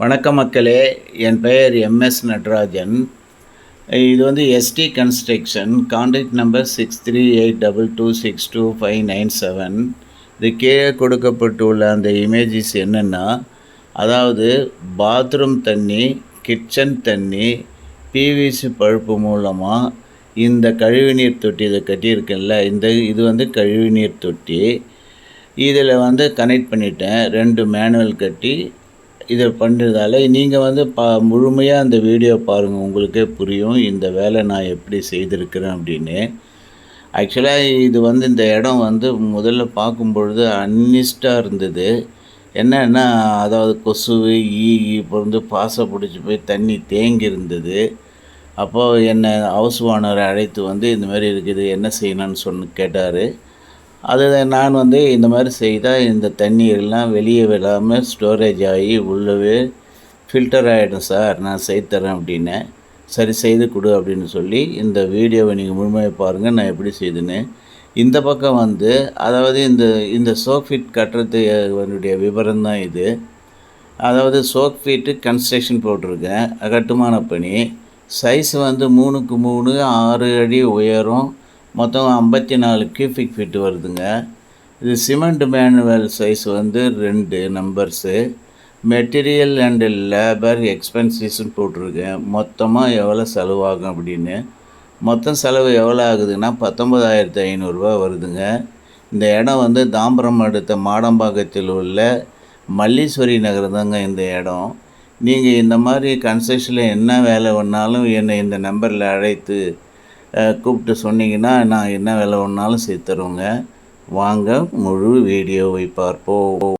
வணக்கம் மக்களே. என் பெயர் எம்எஸ் நடராஜன். இது வந்து S D construction contact number six three eight double two six two five nine seven இது கீழே கொடுக்கப்பட்டுள்ள அந்த இமேஜஸ் என்னென்னா அதாவது பாத்ரூம் தண்ணி கிச்சன் தண்ணி பிவிசி பழுப்பு மூலமாக இந்த கழிவுநீர் தொட்டி இதை கட்டியிருக்கேன்ல இந்த இது வந்து கழிவுநீர் தொட்டி. இதில் வந்து கனெக்ட் பண்ணிட்டேன். ரெண்டு மேனுவல் கட்டி இதை பண்ணுறதால நீங்கள் வந்து பா முழுமையாக அந்த வீடியோ பாருங்கள் உங்களுக்கே புரியும். இந்த வேலை நான் எப்படி செய்திருக்கிறேன் அப்படின்னு. ஆக்சுவலாக இது வந்து இந்த இடம் வந்து முதல்ல பார்க்கும் பொழுது அன்னிஸ்டாக இருந்தது. என்னென்னா அதாவது கொசு ஈ இப்போ வந்து பாசை பிடிச்சி போய் தண்ணி தேங்கி இருந்தது. அப்போது என்னை ஹவுஸ் ஓனரை அழைத்து வந்து இந்த மாதிரி இருக்குது என்ன செய்யணும்னு சொன்ன கேட்டார். அது நான் வந்து இந்த மாதிரி செய்தால் இந்த தண்ணீர்லாம் வெளியே விடாமல் ஸ்டோரேஜ் ஆகி உள்ளவே ஃபில்டர் ஆகிடும் சார். நான் செய்து தரேன் அப்படின்னேன் சரி செய்து கொடு அப்படின்னு சொல்லி இந்த வீடியோவை நீங்கள் முழுமையாக பாருங்கள் நான் எப்படி செய்துன்னு. இந்த பக்கம் வந்து அதாவது இந்த இந்த சோக் ஃபீட் விவரம் தான் இது. அதாவது சோக்ஃபீட்டு கன்ஸ்ட்ரக்ஷன் போட்டிருக்கேன். கட்டுமான பணி. சைஸ் வந்து மூணுக்கு மூணு ஆறு அடி உயரம். மொத்தம் ஐம்பத்தி நாலு கியூபிக் ஃபீட் வருதுங்க. இது சிமெண்ட் மேனுவல் சைஸ் வந்து ரெண்டு நம்பர்ஸு மெட்டீரியல் அண்டு லேபர் எக்ஸ்பென்சஸ்ன்னு போட்டிருக்கேன். மொத்தமாக எவ்வளோ செலவாகும் அப்படின்னு. மொத்தம் செலவு எவ்வளோ ஆகுதுன்னா பத்தொம்பதாயிரத்து ஐநூறுரூவா வருதுங்க. இந்த இடம் வந்து தாம்பரம் அடுத்த மாடம்பாக்கத்தில் உள்ள மல்லீஸ்வரி நகர் தாங்க இந்த இடம். நீங்கள் இந்த மாதிரி கன்ஸ்ட்ரக்ஷனில் என்ன வேலை வேணாலும் என்னை இந்த நம்பரில் அழைத்து கூப்பிட்டு சொன்னீங்கன்னா நான் என்ன வேலை வேணாலும் செய்து வாங்க முழு வீடியோவை பார்ப்போம்.